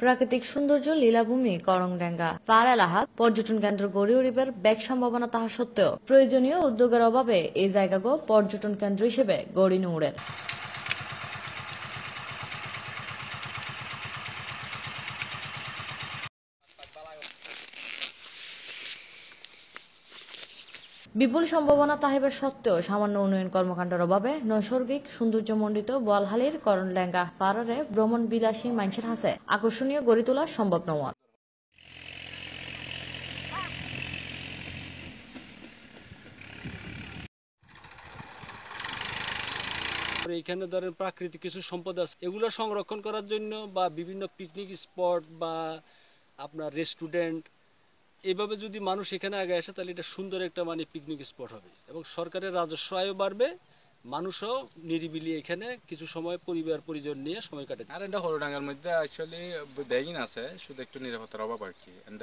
প্রাকৃতিক সৌন্দর্য লীলাভূমি করংডাঙ্গা পার এলাহাত পর্যটন কেন্দ্র গড়ে উঠিবার ব্যাগ সম্ভাবনা তাহা সত্ত্বেও। প্রয়োজনীয় উদ্যোগের অভাবে এই জায়গাগো পর্যটন কেন্দ্র হিসেবে গড়ি নুড়ের বিপুল সম্ভাবনা তাহিবার সত্ত্বেও সামান্য উন্নয়ন কর্মকাণ্ডের অভাবে নৈসর্গিক সৌন্দর্যমণ্ডিত বোয়ালহালির করণডাঙ্গা পাড়ারে ভ্রমণ বিলাসী মানুষের হাতে আকর্ষণীয় গড়ি তোলা সম্ভব নয়। আর এইখানে ধরেন প্রাকৃতিক কিছু সম্পদ আছে, এগুলো সংরক্ষণ করার জন্য বা বিভিন্ন পিকনিক স্পট বা আপনার রেস্টুরেন্ট এইভাবে যদি মানুষ এখানে আগে আসে, তাহলে এটা সুন্দর একটা মানে পিকনিক স্পট হবে। এবং সরকারের রাজস্ব আয়ও বাড়বে মানুষও নিরিবিলি এখানে কিছু সময় পরিবার পরিজন নিয়ে সময় কাটাতে আর এটা হরডাঙ্গার মধ্যে অ্যাকচুয়ালি ব্যাগিন আছে শুধু একটু নিরাপত্তার অভাব আর কি। এন্ড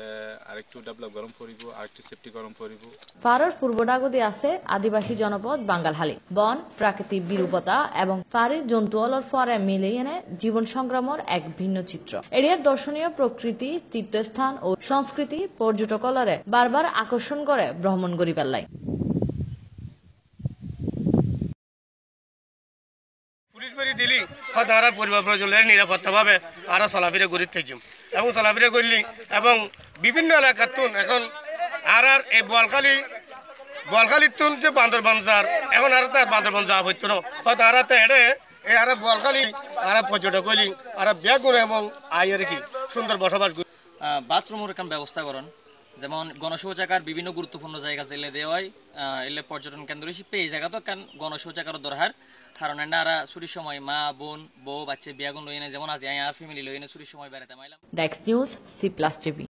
আরেকটু ডেভেলপ গরম করিব আরেকটু সেফটি গরম করিব ফারার পূর্বডাগদে আছে আদিবাসী জনপদ বাঙ্গালহালি। বন প্রাকৃতিক বিরূপতা এবং ফারির জন্তুয়ালর ফরে মিলে এনে জীবন সংগ্রামের এক ভিন্ন চিত্র। এরিয়ার দর্শনীয় প্রকৃতি তীর্থস্থান ও সংস্কৃতি পর্যটকলরে বারবার আকর্ষণ করে ভ্রমণ করিবার লাই বাড়ি দিলি আর পরিবার প্রয়োজন নিরাপত্তা ভাবে আরও চলাফেরা করি থাকছিম এবং চলাফেরা করলি, এবং বিভিন্ন এলাকার তুন, এখন আর আর এই বলখালি বলখালির তুন যে বান্দরবান যার এখন আর তার বান্দরবান যাওয়া হইতো না। হয়তো আর তো এড়ে এই আর বলখালি আর পর্যটক হইলি, আর বেগুন এবং আই আর কি সুন্দর বসবাস করি বাথরুমের কাম ব্যবস্থা করেন। যেমন গণশৌচাগার বিভিন্ন গুরুত্বপূর্ণ জায়গা জেলে দেওয়াই এলে পর্যটন কেন্দ্র হিসেবে এই জায়গা তো কারণ গণশৌচাগার দরকার কারণ এন্ডা ছুটির সময় মা, বোন, বউ, বাচ্চা বিয়াগুন লইনে যেমন আজ আর ফ্যামিলি লইনে ছুটির সময় বেড়াতে মাইলাম। ডেক্স নিউজ সি প্লাস টিভি